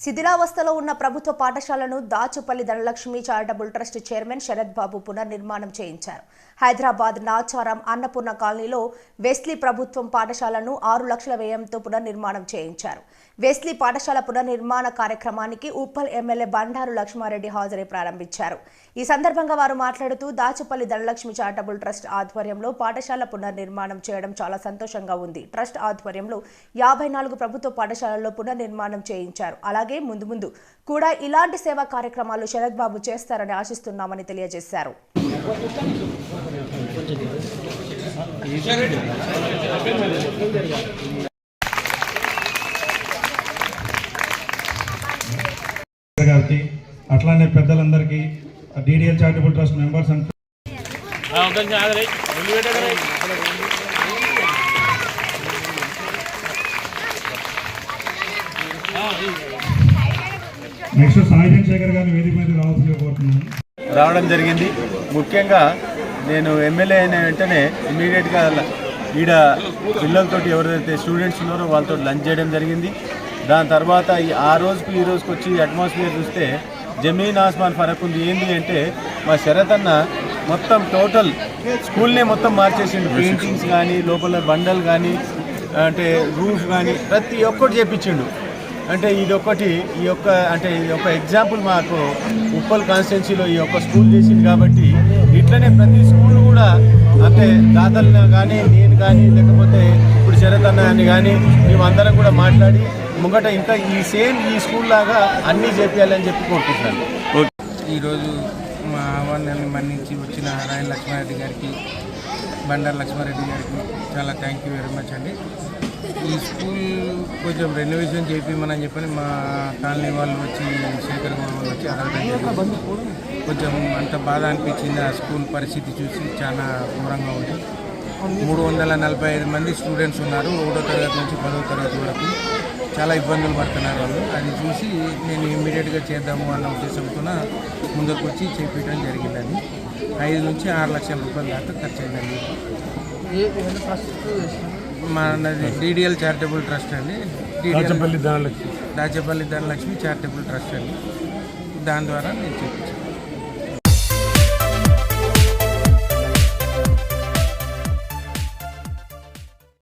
శిథిలావస్థలో ఉన్న ప్రభుత్వ పాఠశాలను Dachupalli Dhanalakshmi charitable trust chairman Sharath Babu పునర్నిర్మాణం చేయించారు. హైదరాబాద్ నాచారం అన్నపూర్ణ కాలనీలో వెస్లీ ప్రభుత్వం పాఠశాలను ఆరు లక్షల వ్యయంతో పునర్నిర్మాణం చేయించారు. వెస్లీ పాఠశాల పునర్నిర్మాణ కార్యక్రమానికి ఉప్పల్ ఎమ్మెల్యే బండారు లక్ష్మారెడ్డి హాజరై ప్రారంభించారు. ఈ సందర్భంగా వారు మాట్లాడుతూ దాచుపల్లి ధనలక్ష్మి చారిటబుల్ ట్రస్ట్ ఆధ్వర్యంలో పాఠశాల పునర్నిర్మాణం చేయడం చాలా సంతోషంగా ఉంది. ట్రస్ట్ ఆధ్వర్యంలో యాభై నాలుగు ప్రభుత్వ పాఠశాలల్లో పునర్నిర్మాణం చేయించారు. అలాగే ముందు ముందు కూడా ఇలాంటి సేవా కార్యక్రమాలు శరత్ బాబు చేస్తారని ఆశిస్తున్నామని తెలియజేశారు. గారికి అట్లానే పెద్దలందరికీ DDL charitable trust members and పెట్టగలే next Saidhan Shekhar గారిని వేదిక మీద రావాల్సిందిగా కోరుతున్నాను. రావడం జరిగింది. ముఖ్యంగా నేను ఎమ్మెల్యే అయిన వెంటనే ఇమీడియట్గా ఈడ పిల్లలతోటి ఎవరైతే స్టూడెంట్స్ ఉన్నారో వాళ్ళతో లంచ్ చేయడం జరిగింది. దాని తర్వాత ఈ ఆ రోజుకి ఈ రోజుకి వచ్చి అట్మాస్ఫియర్ చూస్తే జమీన్ ఆస్మాన్ ఫరక్ ఉంది. ఏంటి అంటే మా శరత్ అన్న మొత్తం టోటల్ స్కూల్నే మొత్తం మార్చేసిండు. పెయింటింగ్స్ కానీ లోపల బండలు కానీ అంటే రూఫ్ కానీ ప్రతి ఒక్కటి చేపించిండు. అంటే ఇది ఒకటి ఈ యొక్క అంటే ఈ యొక్క ఎగ్జాంపుల్ మాకు ఉప్పల్ కాన్స్టిట్యున్సీలో ఈ యొక్క స్కూల్ చేసింది కాబట్టి ఇట్లనే ప్రతి స్కూల్ కూడా అంటే దాతలను కానీ నేను కానీ లేకపోతే ఇప్పుడు శరత్ అన్న అని కానీ మేమందరం కూడా మాట్లాడి ముంగట ఇంకా ఈ సేమ్ ఈ స్కూల్ లాగా అన్నీ చేపించాలని చెప్పి కోరుకుంటున్నాను. ఓకే. ఈరోజు మా ఆహ్వానాన్ని మన్నించి వచ్చిన రాయల లక్ష్మారెడ్డి గారికి బండారు లక్ష్మారెడ్డి గారికి చాలా థ్యాంక్ యూ వెరీ మచ్ అండి. ఈ స్కూల్ కొంచెం రెనోవేషన్ చేపిమని చెప్పని మా కాలనీ వాళ్ళు వచ్చి శేఖర్ గౌడ్ వాళ్ళు వచ్చి అడగడం కొంచెం అంత బాధ అనిపించింది ఆ స్కూల్ పరిస్థితి చూసి చాలా ఘోరంగా ఉంది. మూడు వందల నలభై ఐదు మంది స్టూడెంట్స్ ఉన్నారు. ఒకటో తరగతి నుంచి పదో తరగతి వరకు. చాలా ఇబ్బందులు పడుతున్నారు వాళ్ళు. అది చూసి నేను ఇమ్మీడియట్గా చేద్దాము అన్న ఉద్దేశంతో ముందుకు వచ్చి చేపించడం జరిగిందని ఐదు నుంచి ఆరు లక్షల రూపాయల దాకా ఖర్చు అయిందండి మనది డిడిఎల్ చారిటబుల్ ట్రస్ట్ అండి. DDL Dachepalli Dhanalakshmi. Charitable trust అండి. దాని ద్వారా నేను చేపించాను